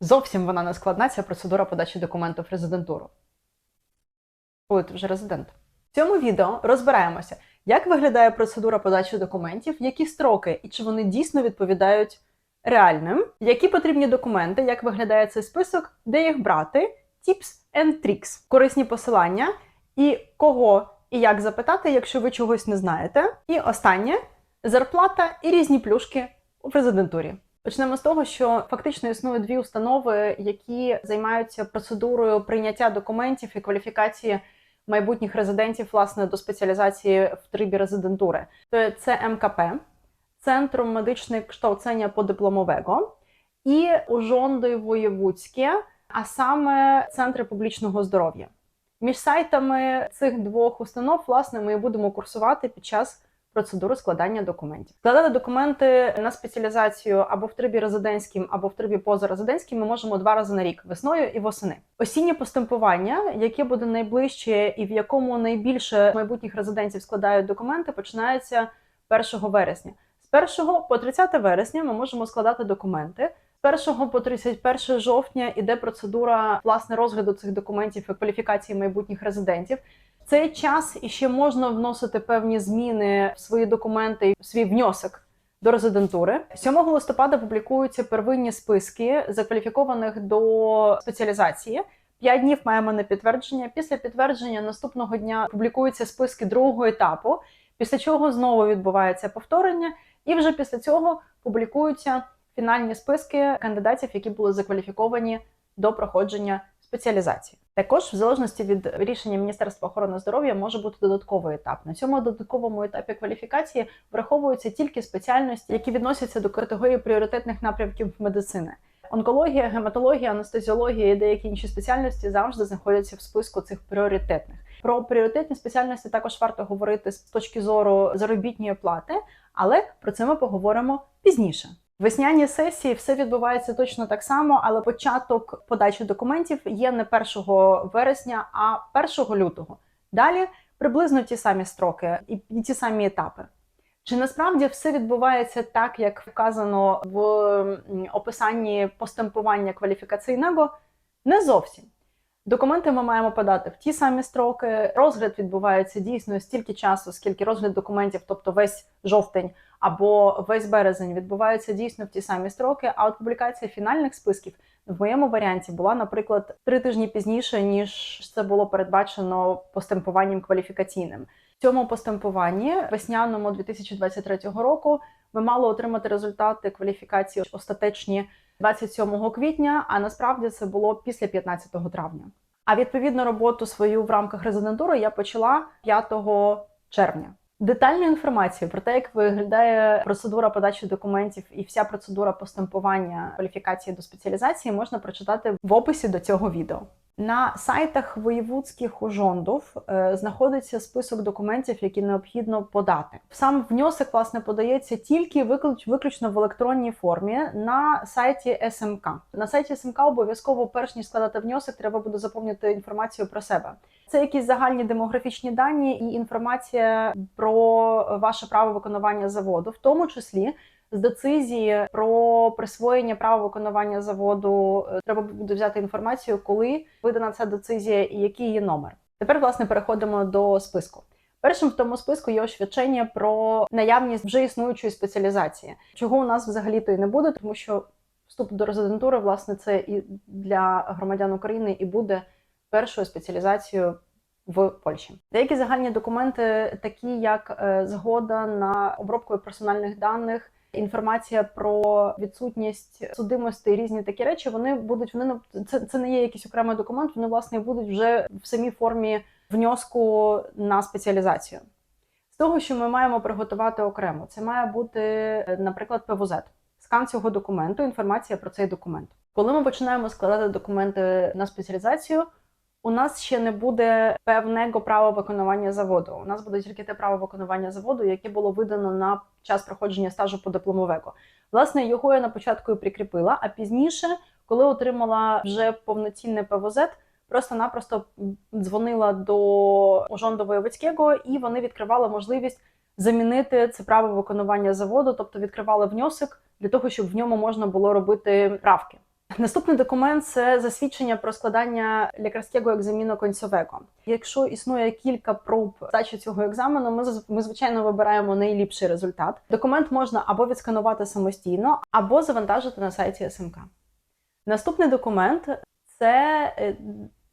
Зовсім вона не складна, ця процедура подачі документів в резидентуру. Коли ти вже резидент. В цьому відео розбираємося, як виглядає процедура подачі документів, які строки і чи вони дійсно відповідають реальним, які потрібні документи, як виглядає цей список, де їх брати, tips and tricks, корисні посилання, і кого і як запитати, якщо ви чогось не знаєте. І останнє зарплата і різні плюшки в резидентурі. Почнемо з того, що фактично існує дві установи, які займаються процедурою прийняття документів і кваліфікації майбутніх резидентів власне до спеціалізації в трибі резидентури. Це МКП, Центром медичної kształcenia подипломового і Ужонди Воєвудське, а саме Центри публічного здоров'я. Між сайтами цих двох установ, власне, ми будемо курсувати під час процедури складання документів. Складати документи на спеціалізацію або в трибі резидентським, або в трибі позарезидентським ми можемо два рази на рік весною і восени. Осіннє постемпування, яке буде найближче і в якому найбільше майбутніх резидентів складають документи, починається 1 вересня. З 1 по 30 вересня ми можемо складати документи. З 1 по 31 жовтня іде процедура власне розгляду цих документів і кваліфікації майбутніх резидентів. Цей час іще можна вносити певні зміни в свої документи, в свій внесок до резидентури. 7 листопада публікуються первинні списки закваліфікованих до спеціалізації. П'ять днів маємо на підтвердження. Після підтвердження наступного дня публікуються списки другого етапу, після чого знову відбувається повторення, і вже після цього публікуються фінальні списки кандидатів, які були закваліфіковані до проходження спеціалізації. Також, в залежності від рішення Міністерства охорони здоров'я, може бути додатковий етап. На цьому додатковому етапі кваліфікації враховуються тільки спеціальності, які відносяться до категорії пріоритетних напрямків медицини. Онкологія, гематологія, анестезіологія і деякі інші спеціальності завжди знаходяться в списку цих пріоритетних. Про пріоритетні спеціальності також варто говорити з точки зору заробітної плати, але про це ми поговоримо пізніше. Весняні сесії все відбувається точно так само, але початок подачі документів є не 1 вересня, а 1 лютого. Далі приблизно ті самі строки і ті самі етапи. Чи насправді все відбувається так, як вказано в описанні постемпування кваліфікаційного? Не зовсім. Документи ми маємо подати в ті самі строки. Розгляд відбувається дійсно стільки часу, скільки розгляд документів, тобто весь жовтень або весь березень, відбувається дійсно в ті самі строки. А от публікація фінальних списків в моєму варіанті була, наприклад, три тижні пізніше, ніж це було передбачено постемпуванням кваліфікаційним. В цьому постемпуванні весняному 2023 року ми мали отримати результати кваліфікації остаточні 27 квітня, а насправді це було після 15 травня. А відповідно роботу свою в рамках резидентури я почала 5 червня. Детальну інформацію про те, як виглядає процедура подачі документів і вся процедура постемпування кваліфікації до спеціалізації, можна прочитати в описі до цього відео. На сайтах воєвудських ужондів е, знаходиться список документів, які необхідно подати. Сам внесок власне подається тільки виключ, виключно в електронній формі на сайті СМК. На сайті СМК обов'язково, перш ніж складати внесок, треба буде заповнити інформацію про себе. Це якісь загальні демографічні дані і інформація про ваше право виконування заводу, в тому числі з децизії про присвоєння права виконування заводу е, треба буде взяти інформацію, коли видана ця децизія і який її номер. Тепер, власне, переходимо до списку. Першим в тому списку є освідчення про наявність вже існуючої спеціалізації, чого у нас взагалі-то і не буде, тому що вступ до резидентури, власне, це і для громадян України і буде першою спеціалізацією в Польщі. Деякі загальні документи, такі як е, згода на обробку персональних даних. Інформація про відсутність судимості різні такі речі, вони будуть вони не- це, це не є якийсь окремий документ. Вони власне будуть вже в самій формі внеску на спеціалізацію. З того, що ми маємо приготувати окремо, це має бути, е, наприклад, ПВЗ. Скан цього документу, інформація про цей документ. Коли ми починаємо складати документи на спеціалізацію, у нас ще не буде певного права виконування заводу. У нас буде тільки те право виконування заводу, яке було видано на час проходження стажу по дипломовеку. Власне, його я на початку і прикріпила, а пізніше, коли отримала вже повноцінне ПВЗ, просто-напросто дзвонила до Ужонду Воєвицького, і вони відкривали можливість замінити це право виконування заводу, тобто відкривали внесок для того, щоб в ньому можна було робити правки. Наступний документ це засвідчення про складання лікарського екзаміну концовего. Якщо існує кілька проб здачі цього екзамену, ми ми звичайно вибираємо найліпший результат. Документ можна або відсканувати самостійно, або завантажити на сайті СМК. Наступний документ це е,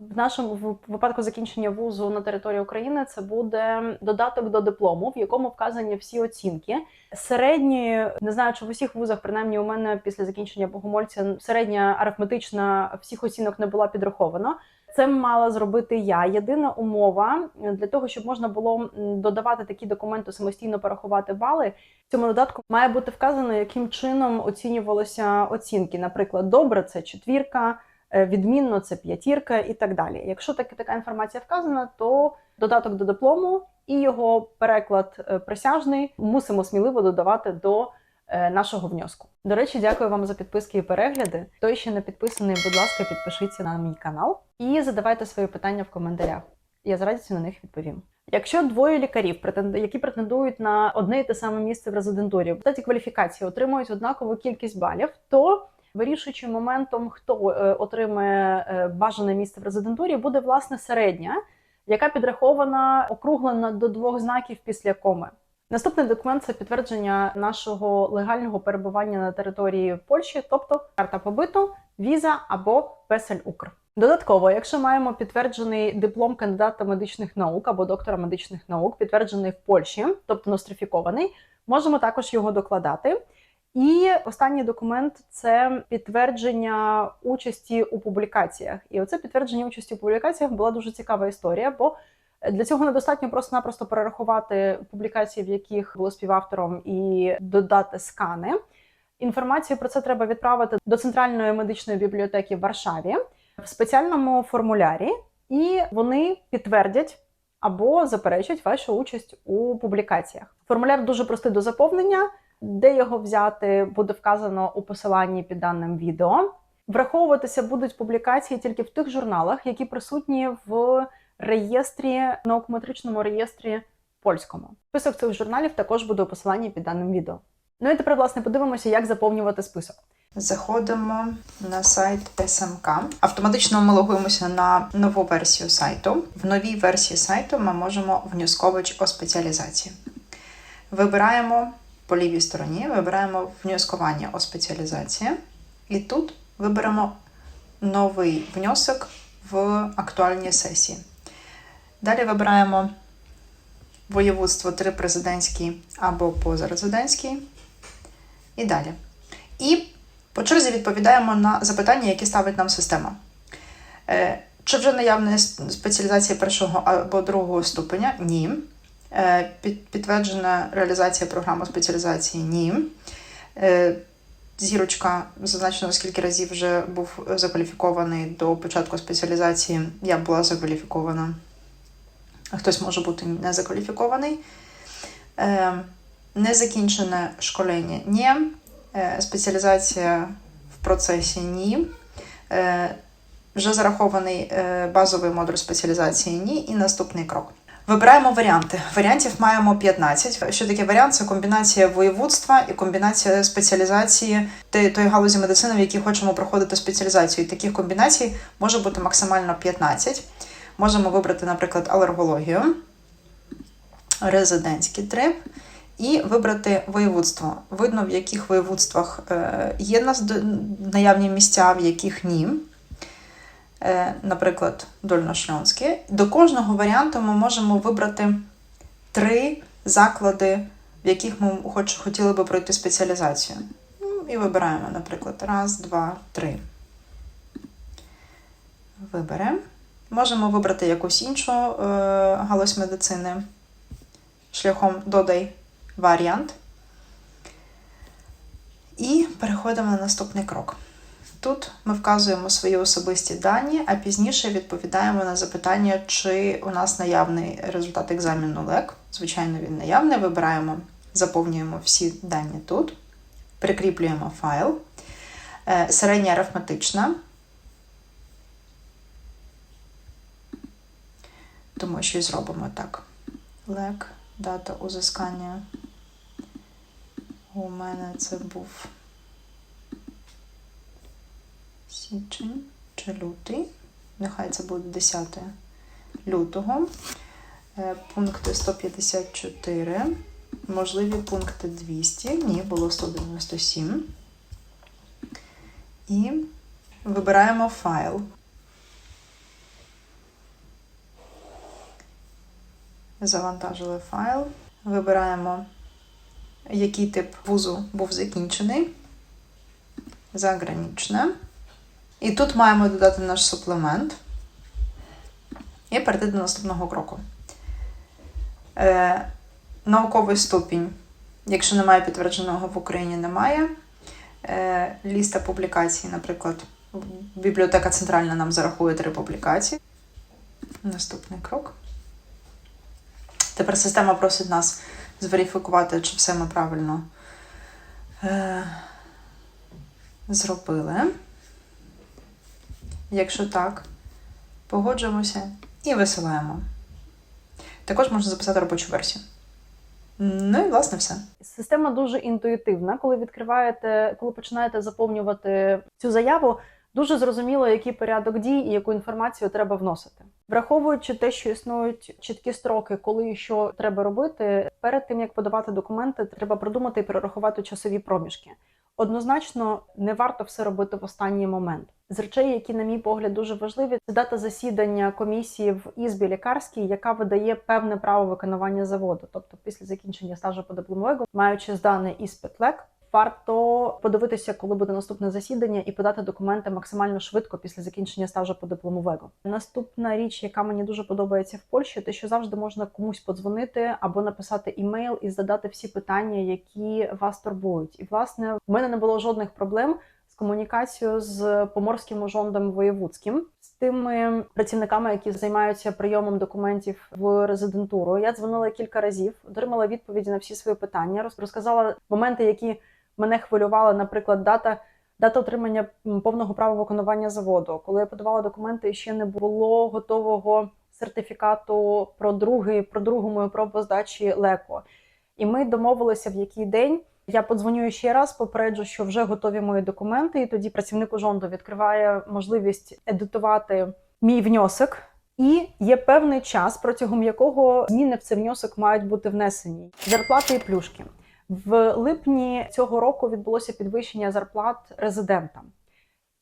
в нашому в- випадку закінчення вузу на території України. Це буде додаток до диплому, в якому вказані всі оцінки. Середні, не знаю, чи в усіх вузах, принаймні у мене після закінчення богомольця, середня арифметична всіх оцінок не була підрахована. Це мала зробити я. Єдина умова е, для того, щоб можна було додавати такі документи, самостійно порахувати бали. В цьому додатку має бути вказано, яким чином оцінювалися оцінки. Наприклад, добре це четвірка, відмінно це п'ятірка і так далі. Якщо так, така інформація вказана, то додаток до диплому і його переклад е, присяжний мусимо сміливо додавати до е, нашого внеску. До речі, дякую вам за підписки і перегляди. Хто ще не підписаний, будь ласка, підпишіться на мій канал і задавайте свої питання в коментарях. Я з радістю на них відповім. Якщо двоє лікарів, які претендують на одне і те саме місце в резидентурі, в результаті кваліфікації отримують однакову кількість балів, то вирішуючим моментом, хто е, отримає е, бажане місце в резидентурі, буде власне середня, яка підрахована округлена до двох знаків після коми. Наступний документ це підтвердження нашого легального перебування на території Польщі, тобто карта побиту, віза або песель Укр. Додатково, якщо маємо підтверджений диплом кандидата медичних наук або доктора медичних наук, підтверджений в Польщі, тобто нострифікований, можемо також його докладати. І останній документ це підтвердження участі у публікаціях. І оце підтвердження участі у публікаціях була дуже цікава історія, бо для цього недостатньо просто-напросто перерахувати публікації, в яких було співавтором, і додати скани. Інформацію про це треба відправити до Центральної медичної бібліотеки в Варшаві в спеціальному формулярі, і вони підтвердять або заперечать вашу участь у публікаціях. Формуляр дуже простий до заповнення. Де його взяти, буде вказано у посиланні під даним відео. Враховуватися будуть публікації тільки в тих журналах, які присутні в реєстрі, наукометричному реєстрі польському. Список цих журналів також буде у посиланні під даним відео. Ну і тепер, власне, подивимося, як заповнювати список. Заходимо на сайт СМК. Автоматично ми логуємося на нову версію сайту. В новій версії сайту ми можемо внюскович о спеціалізації. Вибираємо по лівій стороні, вибираємо внюскування о спеціалізації. І тут виберемо новий внесок в актуальній сесії. Далі вибираємо воєводство 3 президентський або позарезидентський. І далі. І по черзі відповідаємо на запитання, які ставить нам система. Е, Чи вже наявна спеціалізація першого або другого ступеня? Ні. Е, під- Підтверджена реалізація програми спеціалізації? Ні. Е, Зірочка зазначено, скільки разів вже був закваліфікований до початку спеціалізації. Я була закваліфікована. Хтось може бути не закваліфікований. Е, Незакінчене школення ні. Спеціалізація в процесі ні. Вже зарахований базовий модуль спеціалізації ні. І наступний крок. Вибираємо варіанти. Варіантів маємо 15. Що таке варіант? Це комбінація воєводства і комбінація спеціалізації тої галузі медицини, в якій хочемо проходити спеціалізацію. І таких комбінацій може бути максимально 15. Можемо вибрати, наприклад, алергологію, резидентський трип і вибрати воєводство. Видно, в яких воєводствах е, є наявні місця, в яких ні. Е, Наприклад, Дольношльонське. До кожного варіанту ми можемо вибрати три заклади, в яких ми хоч, хотіли би пройти спеціалізацію. Ну, І вибираємо, наприклад, раз, два, три. Виберемо. Можемо вибрати якусь іншу е, галузь медицини шляхом додай варіант. І переходимо на наступний крок. Тут ми вказуємо свої особисті дані, а пізніше відповідаємо на запитання, чи у нас наявний результат екзамену ЛЕК. Звичайно, він наявний. Вибираємо, заповнюємо всі дані тут, прикріплюємо файл. Е, Середня арифметична. Тому що і зробимо так. ЛЕК, дата узискання. У мене це був січень чи лютий. Нехай це буде 10 лютого. Е, Пункти 154. Можливі пункти 200. Ні, було 197. І вибираємо файл. Завантажили файл. Вибираємо, який тип вузу був закінчений. Загранічне. І тут маємо додати наш суплемент і перейти до наступного кроку. Е, науковий ступінь, якщо немає підтвердженого в Україні, немає. Е, ліста публікацій, наприклад, бібліотека центральна нам зарахує три публікації. Наступний крок. Тепер система просить нас зверифікувати, чи все ми правильно е, зробили. Якщо так, погоджуємося і висилаємо. Також можна записати робочу версію. Ну і власне все. Система дуже інтуїтивна. Коли відкриваєте, коли починаєте заповнювати цю заяву, дуже зрозуміло, який порядок дій і яку інформацію треба вносити. Враховуючи те, що існують чіткі строки, коли і що треба робити, перед тим як подавати документи, треба продумати і перерахувати часові проміжки. Однозначно не варто все робити в останній момент. З речей, які, на мій погляд, дуже важливі, це дата засідання комісії в ізбі лікарській, яка видає певне право виконування заводу. Тобто, після закінчення стажу по дипломового, маючи зданий іспит ЛЕК, варто подивитися, коли буде наступне засідання, і подати документи максимально швидко після закінчення стажу по дипломового. Наступна річ, яка мені дуже подобається в Польщі, те, що завжди можна комусь подзвонити або написати імейл і задати всі питання, які вас турбують. І власне в мене не було жодних проблем з комунікацією з поморським ужондом воєвудським. З тими працівниками, які займаються прийомом документів в резидентуру, я дзвонила кілька разів, отримала відповіді на всі свої питання, розказала моменти, які мене хвилювали, наприклад, дата. Дата отримання повного права виконування заводу. Коли я подавала документи, ще не було готового сертифікату про другий, про другу мою пробу здачі леко. І ми домовилися, в який день я подзвоню ще раз, попереджу, що вже готові мої документи, і тоді працівник Ужонду відкриває можливість едитувати мій внесок. І є певний час, протягом якого зміни в цей внесок мають бути внесені. Зарплати і плюшки. В липні цього року відбулося підвищення зарплат резидентам.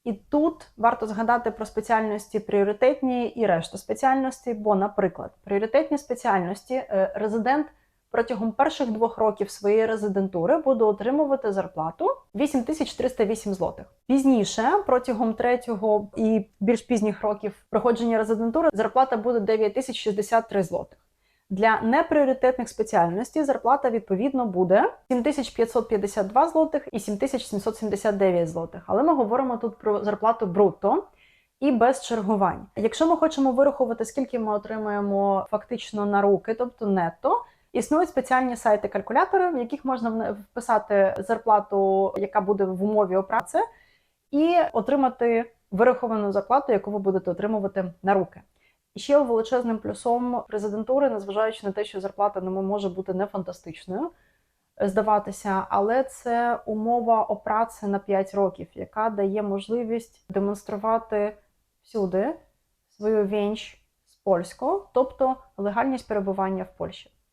І тут варто згадати про спеціальності пріоритетні і решту спеціальностей, бо, наприклад, пріоритетні спеціальності е, резидент протягом перших двох років своєї резидентури буде отримувати зарплату 8308 злотих. Пізніше, протягом третього і більш пізніх років проходження резидентури, зарплата буде 9063 злотих. Для непріоритетних спеціальностей зарплата відповідно буде 7552 злотих і 7779 злотих. Але ми говоримо тут про зарплату брутто і без чергувань. Якщо ми хочемо вирахувати, скільки ми отримаємо фактично на руки, тобто нетто, існують спеціальні сайти-калькулятори, в яких можна вписати зарплату, яка буде в умові опраці, і отримати вираховану зарплату, яку ви будете отримувати на руки. І ще величезним плюсом резидентури, незважаючи на те, що зарплата не може бути не фантастичною, е, здаватися, але це умова опраці на 5 років, яка дає можливість демонструвати всюди свою вінч з польського, тобто легальність перебування в Польщі.